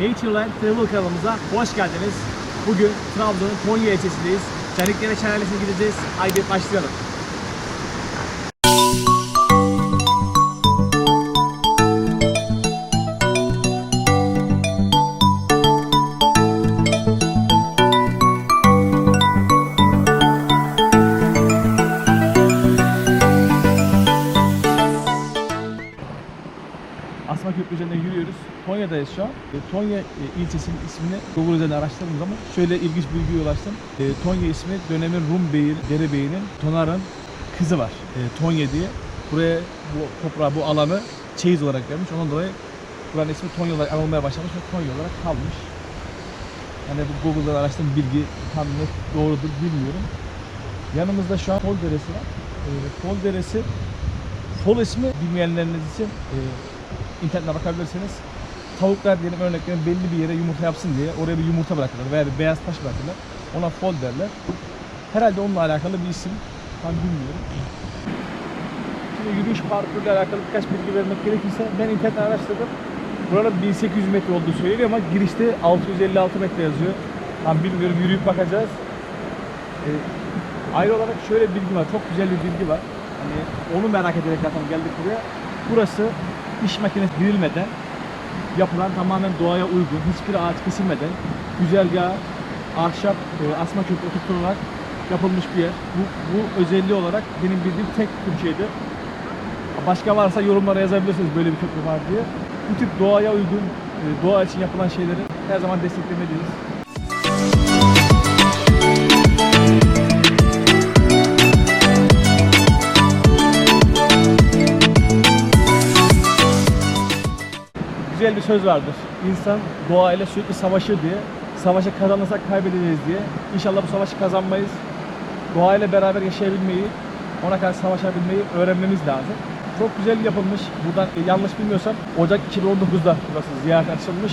Natureland Travel kanalımıza hoş geldiniz. Bugün Trabzon'un Konya ilçesindeyiz. Caniklere Şelalesi'ne gideceğiz. Haydi başlayalım. Asma Köprü üzerinden yürüyoruz. Konya'dayız şu an. E, Tonya e, ilçesinin ismini Google üzerinden araştırdığım zaman şöyle ilginç bilgiye ulaştım. E, Tonya ismi dönemin Rum beyi, derebeyinin Tonar'ın kızı var. E, Tonya diye. Buraya bu toprağı, bu alanı çeyiz olarak vermiş. Ondan dolayı buranın ismi Tonya olarak anılmaya başlamış ve Tonya olarak kalmış. Yani bu Google'dan araştırdığım bilgi tam net doğrudur bilmiyorum. Yanımızda şu an Fol Deresi var. E, Fol Deresi Fol ismi bilmeyenleriniz için e, internetten bakabilirsiniz. Tavuklar diyelim örnek veriyorum belli bir yere yumurta yapsın diye oraya bir yumurta bırakırlar veya bir beyaz taş bırakırlar. Ona fol derler. Herhalde onunla alakalı bir isim. Tam bilmiyorum. Şimdi yürüyüş parkuruyla alakalı birkaç bilgi vermek gerekirse ben internetten araştırdım. Buranın 1800 metre olduğu söyleniyor ama girişte 656 metre yazıyor. Tam bilmiyorum yürüyüp bakacağız. Ee, ayrı olarak şöyle bir bilgi var. Çok güzel bir bilgi var. Hani onu merak ederek zaten geldik buraya. Burası iş makinesi girilmeden yapılan tamamen doğaya uygun, hiçbir ağaç kesilmeden güzergah, ahşap, e, asma köprü oturtularak yapılmış bir yer. Bu, bu özelliği olarak benim bildiğim tek Türkiye'de. Başka varsa yorumlara yazabilirsiniz böyle bir köprü var diye. Bu tip doğaya uygun, e, doğa için yapılan şeyleri her zaman desteklemeliyiz. Güzel bir söz vardır. İnsan doğayla sürekli savaşır diye. Savaşı kazanırsak kaybedeceğiz diye. İnşallah bu savaşı kazanmayız. Doğayla beraber yaşayabilmeyi, ona karşı savaşabilmeyi öğrenmemiz lazım. Çok güzel yapılmış. Buradan e, yanlış bilmiyorsam Ocak 2019'da burası ziyaret açılmış.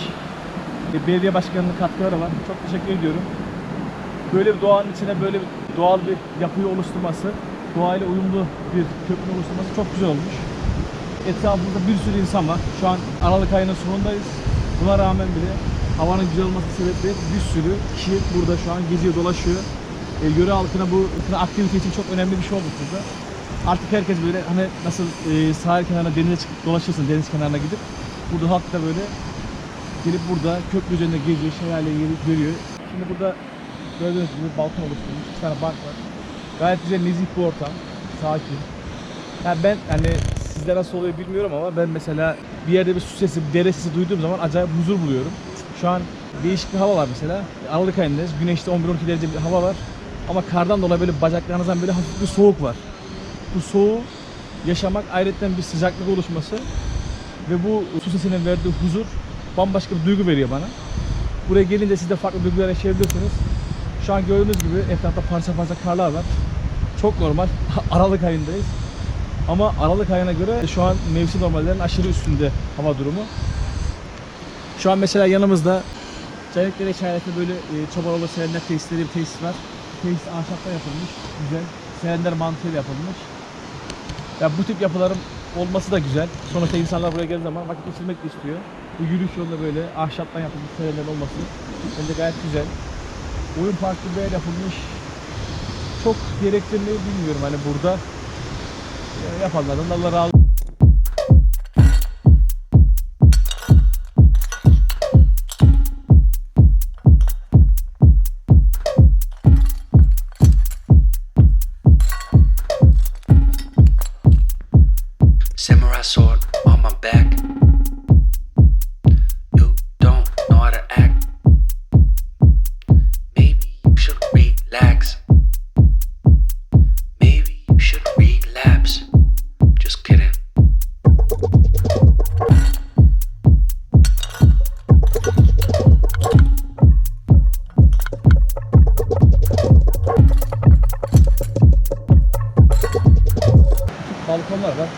E, Belediye başkanının katkıları var. Çok teşekkür ediyorum. Böyle bir doğanın içine böyle bir doğal bir yapıyı oluşturması, doğayla uyumlu bir köprü oluşturması çok güzel olmuş. Etrafımızda bir sürü insan var. Şu an Aralık ayının sonundayız. Buna rağmen bile havanın güzel olması sebeple bir sürü kişi burada şu an geziyor, dolaşıyor. E, yöre halkına bu aktivite için çok önemli bir şey oldu burada. Artık herkes böyle hani nasıl e, sahil kenarına denize çıkıp dolaşırsın deniz kenarına gidip burada halk da böyle gelip burada köprü üzerinde geziyor, şelaleyi gelip görüyor. Şimdi burada gördüğünüz gibi balkon oluşturmuş, iki tane bank var. Gayet güzel, nezih bir ortam, sakin. Yani ben hani sizde nasıl oluyor bilmiyorum ama ben mesela bir yerde bir su sesi, bir dere sesi duyduğum zaman acayip huzur buluyorum. Şu an değişik bir hava var mesela. Aralık ayındayız. Güneşte 11-12 derece bir hava var. Ama kardan dolayı böyle bacaklarınızdan böyle hafif bir soğuk var. Bu soğuğu yaşamak ayrıca bir sıcaklık oluşması ve bu su sesinin verdiği huzur bambaşka bir duygu veriyor bana. Buraya gelince siz de farklı duygular yaşayabilirsiniz. Şu an gördüğünüz gibi etrafta parça parça karlar var. Çok normal. Aralık ayındayız. Ama Aralık ayına göre şu an mevsim normallerin aşırı üstünde hava durumu. Şu an mesela yanımızda Canikdere Şelalesi'nde böyle e, Çobaroğlu Serender tesisleri bir tesis var. Tesis ahşaptan yapılmış. Güzel. Serender mantığıyla yapılmış. Ya bu tip yapıların olması da güzel. Sonuçta insanlar buraya geldiği zaman vakit geçirmek istiyor. Bu yürüyüş yolunda böyle ahşaptan yapılmış serender olması bence gayet güzel. Oyun parkı yer yapılmış. Çok gerektirmeyi bilmiyorum hani burada. Ya Yapanlardan da Allah razı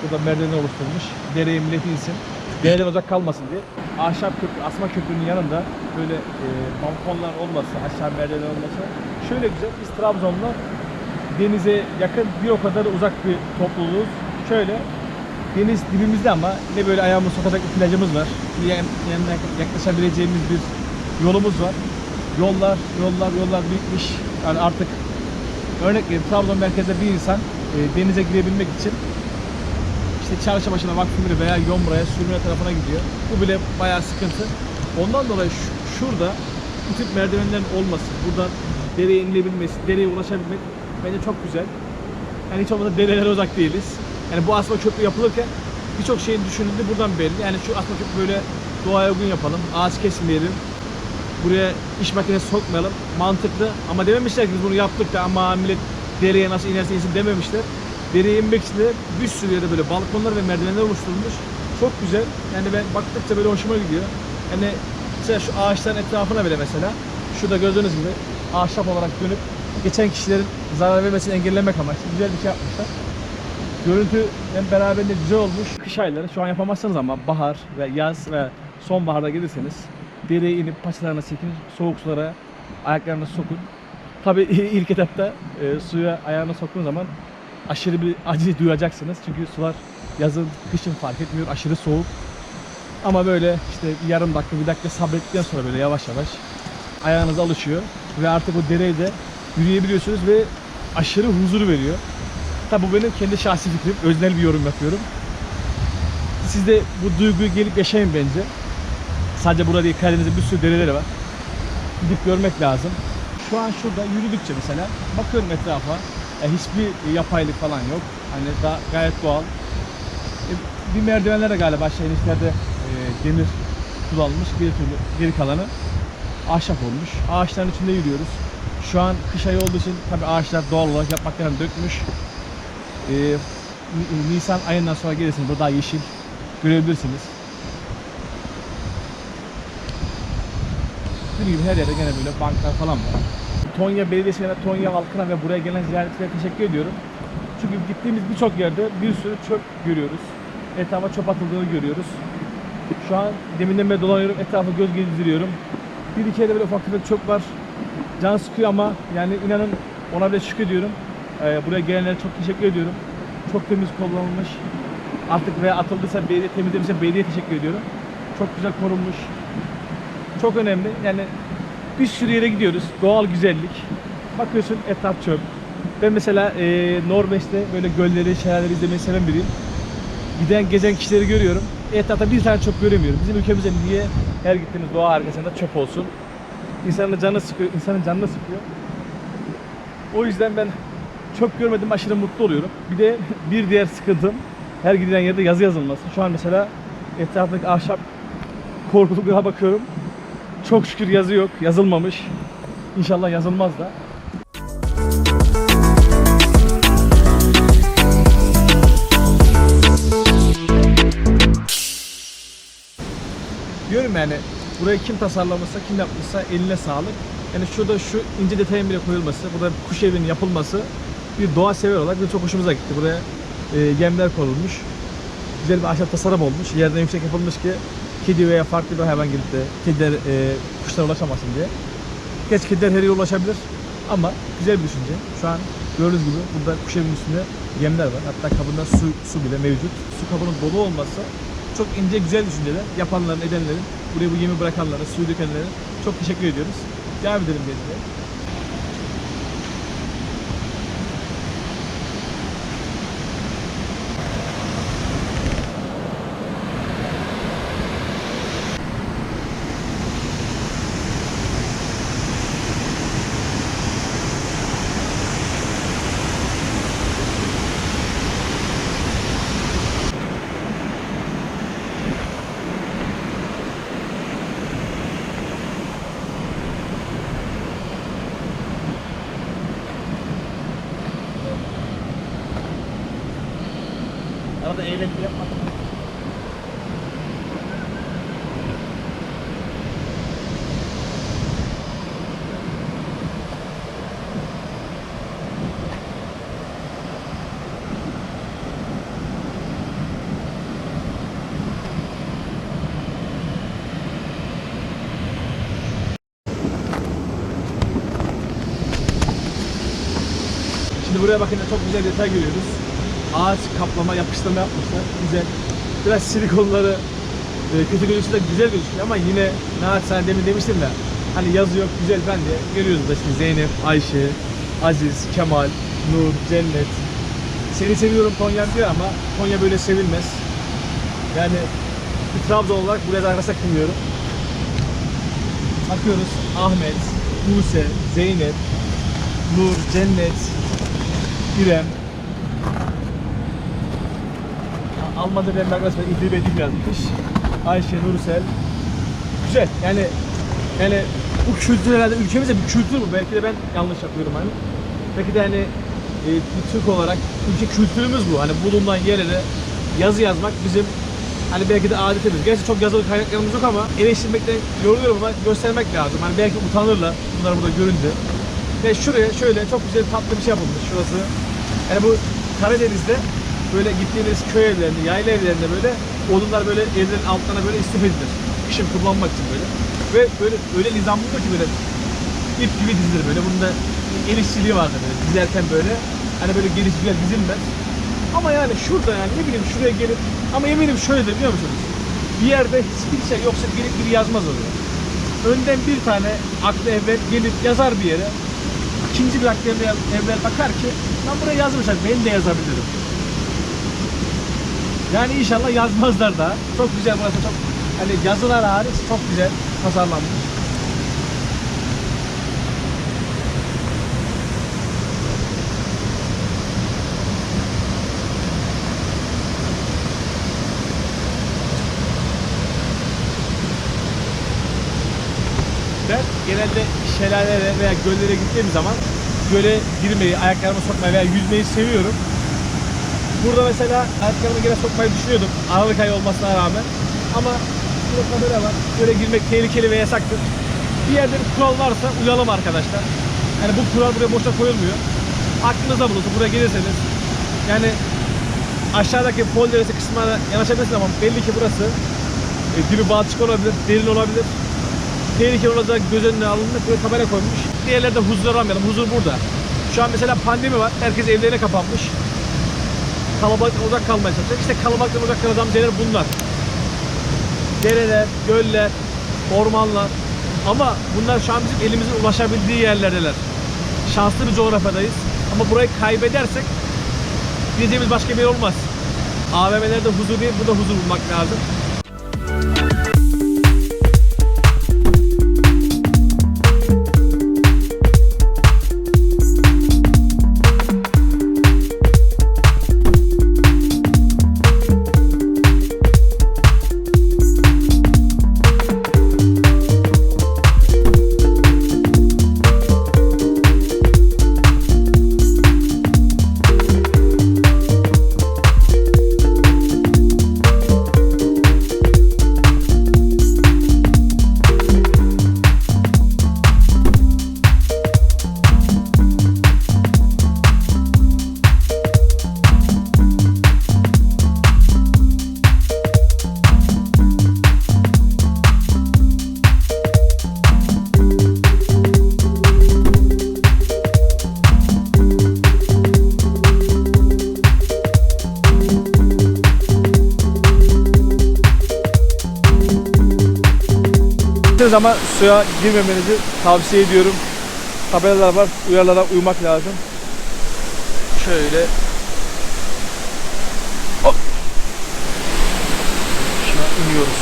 Burada merdiven oluşturulmuş. Dereye millet insin. Dereden uzak kalmasın diye. Ahşap köprü, asma köprünün yanında böyle e, balkonlar olması, aşağı merdiven olması. Şöyle güzel, biz Trabzon'da denize yakın bir o kadar uzak bir topluluğuz. Şöyle Deniz dibimizde ama ne böyle ayağımızı sokacak bir plajımız var. Yanına yaklaşabileceğimiz bir yolumuz var. Yollar, yollar, yollar birikmiş. Yani artık örnek vereyim Trabzon merkezde bir insan e, denize girebilmek için işte çarşı başına Vakfımırı veya Yomra'ya sürmene tarafına gidiyor. Bu bile bayağı sıkıntı. Ondan dolayı şu- şurada bu tip merdivenlerin olması, buradan dereye inilebilmesi, dereye ulaşabilmek bence çok güzel. Yani hiç olmazsa derelere uzak değiliz. Yani bu asma köprü yapılırken birçok şeyin düşünüldüğü buradan belli. Yani şu asma köprü böyle doğaya uygun yapalım, ağaç kesmeyelim, buraya iş makinesi sokmayalım. Mantıklı ama dememişler ki biz bunu yaptık da ama millet dereye nasıl inerse insin dememişler. Dereye inmek için de bir sürü yerde böyle balkonlar ve merdivenler oluşturulmuş. Çok güzel. Yani ben baktıkça böyle hoşuma gidiyor. Yani mesela şu ağaçların etrafına bile mesela şurada gördüğünüz gibi ahşap olarak dönüp geçen kişilerin zarar vermesini engellemek amaçlı güzel bir şey yapmışlar. Görüntü hem beraberinde güzel olmuş. Kış ayları şu an yapamazsınız ama bahar ve yaz ve sonbaharda gelirseniz dereye inip paçalarına çekin, soğuk sulara ayaklarını sokun. Tabii ilk etapta e, suya ayağını soktuğun zaman aşırı bir acı duyacaksınız. Çünkü sular yazın, kışın fark etmiyor. Aşırı soğuk. Ama böyle işte yarım dakika, bir dakika sabrettikten sonra böyle yavaş yavaş ayağınız alışıyor. Ve artık o dereye de yürüyebiliyorsunuz ve aşırı huzur veriyor. Tabi bu benim kendi şahsi fikrim. Öznel bir yorum yapıyorum. Siz de bu duyguyu gelip yaşayın bence. Sadece burada değil, Karadeniz'de bir sürü dereleri var. Gidip görmek lazım. Şu an şurada yürüdükçe mesela bakıyorum etrafa. Ya hiçbir yapaylık falan yok. Hani da gayet doğal. E, bir merdivenler de galiba şey enişlerde e, demir kullanılmış. Bir türlü geri kalanı ahşap olmuş. Ağaçların içinde yürüyoruz. Şu an kış ayı olduğu için tabii ağaçlar doğal olarak yapraklarını dökmüş. Ni- Nisan ayından sonra gelirsiniz. Burada daha yeşil görebilirsiniz. Dediğim gibi her yerde gene böyle banklar falan var. Tonya Belediyesi'ne, Tonya halkına ve buraya gelen ziyaretçilere teşekkür ediyorum. Çünkü gittiğimiz birçok yerde bir sürü çöp görüyoruz. Etrafa çöp atıldığını görüyoruz. Şu an deminden beri dolanıyorum, etrafa göz gezdiriyorum. Bir iki yerde böyle ufak tefek çöp var. Can sıkıyor ama yani inanın ona bile şükür ediyorum. Ee, buraya gelenlere çok teşekkür ediyorum. Çok temiz kullanılmış. Artık veya atıldıysa belediye temizlemişse belediye teşekkür ediyorum. Çok güzel korunmuş. Çok önemli. Yani bir sürü yere gidiyoruz. Doğal güzellik. Bakıyorsun etraf çöp. Ben mesela e, Norveç'te böyle gölleri, şelaleleri izlemeyi seven biriyim. Giden gezen kişileri görüyorum. Etrafta bir tane çöp göremiyorum. Bizim ülkemizde niye her gittiğimiz doğa harikasında çöp olsun? İnsanın canı sıkıyor, insanın canını sıkıyor. O yüzden ben çöp görmedim aşırı mutlu oluyorum. Bir de bir diğer sıkıntım her gidilen yerde yazı yazılması. Şu an mesela etrafındaki ahşap korkuluklara bakıyorum. Çok şükür yazı yok, yazılmamış. İnşallah yazılmaz da. Diyorum yani burayı kim tasarlamışsa, kim yapmışsa eline sağlık. Yani şurada şu ince detayın bile koyulması, burada bir kuş evinin yapılması bir doğa sever olarak bizim çok hoşumuza gitti. Buraya e, gemler konulmuş. Güzel bir ahşap tasarım olmuş. Yerden yüksek yapılmış ki kedi veya farklı bir hayvan gelip de kediler, e, kuşlar ulaşamasın diye. Geç kediler her yere ulaşabilir ama güzel bir düşünce. Şu an gördüğünüz gibi burada kuş evinin üstünde gemler var. Hatta kabında su, su bile mevcut. Su kabının dolu olması çok ince güzel düşünceler. Yapanların, edenlerin, buraya bu yemi bırakanlara, suyu dökenlere çok teşekkür ediyoruz. Devam edelim gezmeye. Buraya bakınca çok güzel detay görüyoruz. ağaç kaplama, yapıştırma yapmışlar. Güzel. Biraz silikonları e, kötü gözükse de güzel gözüküyor ama yine naçizane demin demiştim ya hani yazı yok güzel ben de görüyoruz da işte Zeynep, Ayşe, Aziz, Kemal, Nur, Cennet. Seni seviyorum Konya diyor ama Konya böyle sevilmez. Yani bir Trabzon olarak buraya da arkadaşlar kılmıyorum. Bakıyoruz Ahmet, Buse, Zeynep, Nur, Cennet, İrem. Almanya'da benim arkadaşlar İdil Edim yazmış. Ayşe, Nursel. Güzel yani yani bu kültür herhalde ülkemizde bir kültür bu. Belki de ben yanlış yapıyorum hani. Belki de hani e, Türk olarak ülke kültürümüz bu. Hani bulunan yerlere yazı yazmak bizim hani belki de adetimiz. Gerçi çok yazılı kaynaklarımız yok ama eleştirmekten yoruluyorum ama göstermek lazım. Hani belki utanırlar bunları burada görünce. Ve şuraya şöyle çok güzel tatlı bir şey yapılmış şurası. Yani bu Karadeniz'de böyle gittiğiniz köy evlerinde, yayla evlerinde böyle odunlar böyle evlerin altlarına böyle istif edilir. Kışın kullanmak için böyle. Ve böyle öyle nizamlıdır ki böyle ip gibi dizilir böyle. Bunda el işçiliği vardır böyle dizerken böyle. Hani böyle geniş güzel dizilmez. Ama yani şurada yani ne bileyim şuraya gelip ama eminim şöyledir biliyor musunuz? Bir yerde hiçbir şey yoksa gelip biri yazmaz oraya. Önden bir tane aklı evvel gelip yazar bir yere. İkinci bir aklı evvel, evvel bakar ki ben buraya yazmışlar ben de yazabilirim. Yani inşallah yazmazlar da. Çok güzel burası çok hani yazılar hariç çok güzel tasarlanmış. Ben genelde şelalelere veya göllere gittiğim zaman göle girmeyi, ayaklarımı sokmayı veya yüzmeyi seviyorum. Burada mesela ayakkabımı gene sokmayı düşünüyordum. Aralık ayı olmasına rağmen. Ama burada kamera var. Böyle girmek tehlikeli ve yasaktır. Bir yerde bir kural varsa uyalım arkadaşlar. Yani bu kural buraya boşa koyulmuyor. Aklınızda bulunsun buraya gelirseniz. Yani aşağıdaki pol deresi kısmına yanaşabilirsiniz ama belli ki burası e, dibi balçık olabilir, derin olabilir. Tehlikeli olacak göz önüne alınmış böyle tabela koymuş. Diğerlerde huzur aramayalım. Huzur burada. Şu an mesela pandemi var. Herkes evlerine kapanmış kalabalıktan uzak kalmaya çalışacak. İşte kalabalıktan uzak kalacağımız yerler bunlar. Dereler, göller, ormanlar. Ama bunlar şu an bizim elimizin ulaşabildiği yerlerdeler. Şanslı bir coğrafyadayız. Ama burayı kaybedersek gideceğimiz başka bir yer olmaz. AVM'lerde huzur değil, burada huzur bulmak lazım. Gittiğiniz ama suya girmemenizi tavsiye ediyorum. Tabelalar var, uyarılara uymak lazım. Şöyle. Hop. Şuna iniyoruz.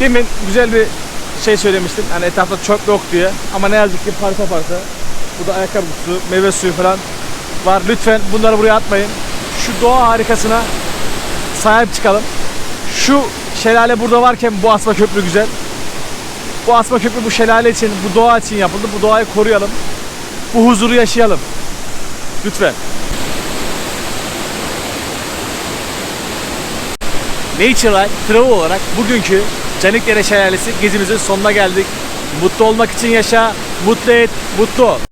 Demin güzel bir şey söylemiştim. Hani etrafta çöp yok diye. Ama ne yazık ki parça parça. Burada ayakkabı kutusu, meyve suyu falan var. Lütfen bunları buraya atmayın. Şu doğa harikasına sahip çıkalım. Şu şelale burada varken bu asma köprü güzel. Bu asma köprü bu şelale için, bu doğa için yapıldı. Bu doğayı koruyalım. Bu huzuru yaşayalım. Lütfen. Nature Life Travel olarak bugünkü Canikdere Şelalesi gezimizin sonuna geldik. Mutlu olmak için yaşa, mutlu et, mutlu ol.